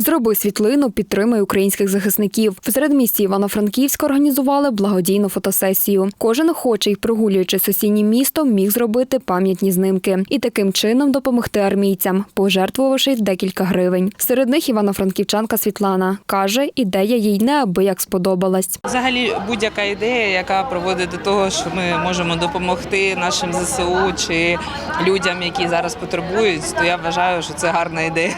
Зроби світлину, підтримай українських захисників. В середмісті Івано-Франківська організували благодійну фотосесію. Кожен охочий, прогулюючи сусіднім містом, міг зробити пам'ятні знимки і таким чином допомогти армійцям, пожертвувавши декілька гривень. Серед них івано-франківчанка Світлана каже, ідея їй неабияк сподобалась. Взагалі, будь-яка ідея, яка приводить до того, що ми можемо допомогти нашим ЗСУ чи людям, які зараз потребують, то я вважаю, що це гарна ідея.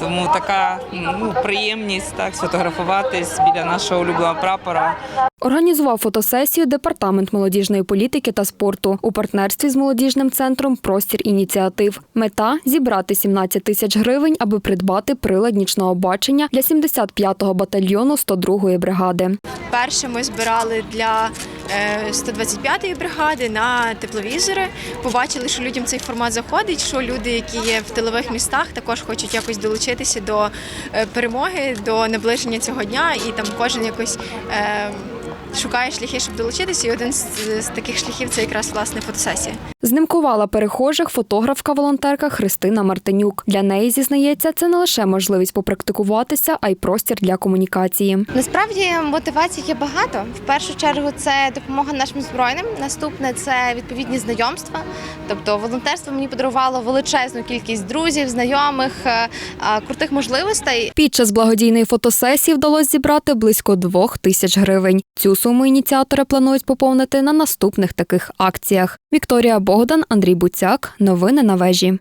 Тому така ну, приємність так сфотографуватись біля нашого улюбленого прапора. Організував фотосесію департамент молодіжної політики та спорту у партнерстві з молодіжним центром Простір ініціатив. Мета зібрати 17 тисяч гривень, аби придбати прилад нічного бачення для 75-го батальйону 102-ї бригади. Перше ми збирали для 125-ї бригади на тепловізори. Побачили, що людям цей формат заходить, що люди, які є в тилових містах, також хочуть якось долучитися до е, перемоги, до наближення цього дня, і там кожен якось. Е, Шукає шляхи, щоб долучитися, і один з, з таких шляхів це якраз власне фотосесія. Знимкувала перехожих фотографка-волонтерка Христина Мартинюк. Для неї зізнається, це не лише можливість попрактикуватися, а й простір для комунікації. Насправді мотивацій є багато. В першу чергу це допомога нашим збройним. Наступне це відповідні знайомства. Тобто волонтерство мені подарувало величезну кількість друзів, знайомих, е, е, крутих можливостей. Під час благодійної фотосесії вдалося зібрати близько двох тисяч гривень. Цю суму ініціатори планують поповнити на наступних таких акціях. Вікторія Богдан, Андрій Буцяк. Новини на вежі.